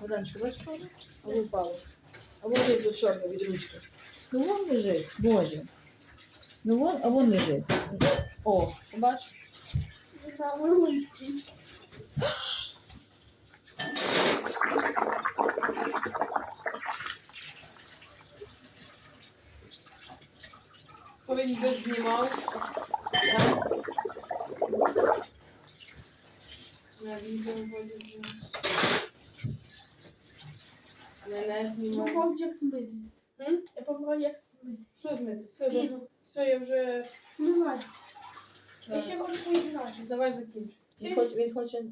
Богданчик, бачиш, що? А воно впало. А воно тут чорне від ручки. Ну вон лежить, Боже. Ну вон, а вон лежить. О, побачиш? Бо він десь знімав. На відео буде. Мене Я знімав. попробую як змити. М? Я попробую як змити. Що змити? Все. Піну. Все, я вже. Змивати. Я ще хочу поіграти. Давай закінчу. Він хоче, він хоче...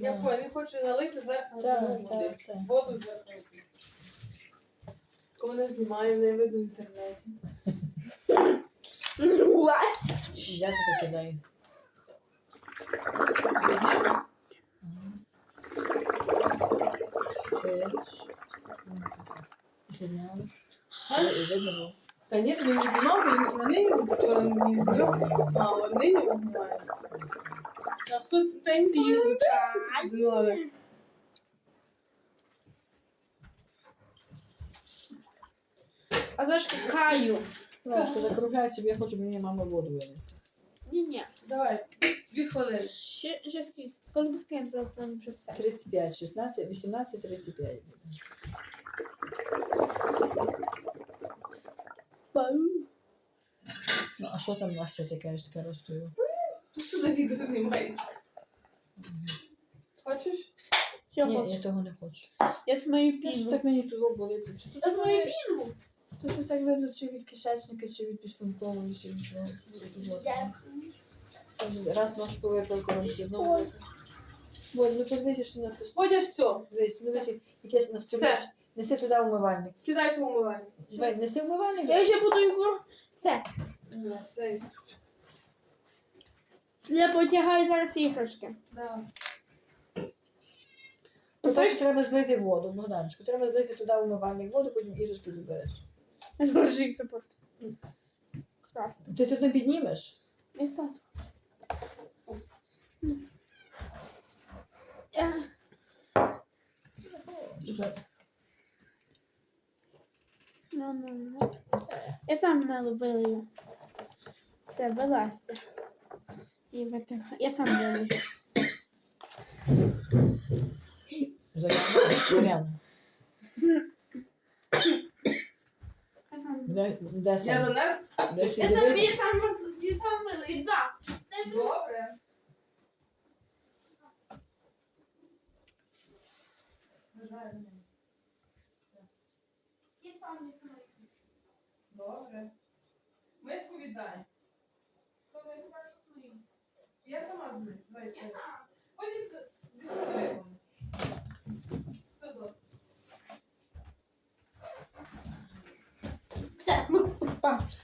Я Ага. понял, він хоче налити зверху Так, воду. так, так. Воду зверху. Коли не знімаю, не видно в інтернеті. Я це покидаю. Ти. Було. Та ні, він не знімав, вони його вчора не знімав. А, вони його знімають. А хтось тут дали. А що каю? Лешко, закругляй собі, я хочу, мені мама воду винесе. Ні-ні. Давай, дві хвилини. Ще, ще скільки? Коли б скинути телефон вже все. 35, 16, 18, 35. Ну, а що там у нас ще таке, ж таке розстою? Сюди відео знімається. Хочеш? Що Ні, я того не хочу. Я смою Я щось піну. так мені тут болить. Чи тут Я смою піну. То щось так видно, чи від кишечника, чи від підшлункової, чи від чого. Раз ножку випив, коронці, знову Ой. випив. Боже, ну подивися, що написано. Бодя, все. Дивись, ну дивись, якесь настроєння. Все. Неси туди умивальник. Кидайте умивальник. Давай, неси умивальник. Я ще буду його. Все. Ну, все. Я потягаю зараз іграшки. Да. По-перше, треба злити воду, Богданчику. Треба злити туди умивальник воду, потім іграшки забереш. Рожик просто. Класно. Ти тут не піднімеш? І стату. Я... Ну, ну, ну. Я сам наловила її. Все, вилазьте. І витягаю. Я сам вилию. Зоряна. Зоряна. Я сам Де, де Я сам? нас? Де Я сам, дивися? я сам, я сам вилию, так. Добре. Добре. Миску віддай. Я спершу вилию. Я сама Потім це- відкриваємо. Все добре. Все, ми пас.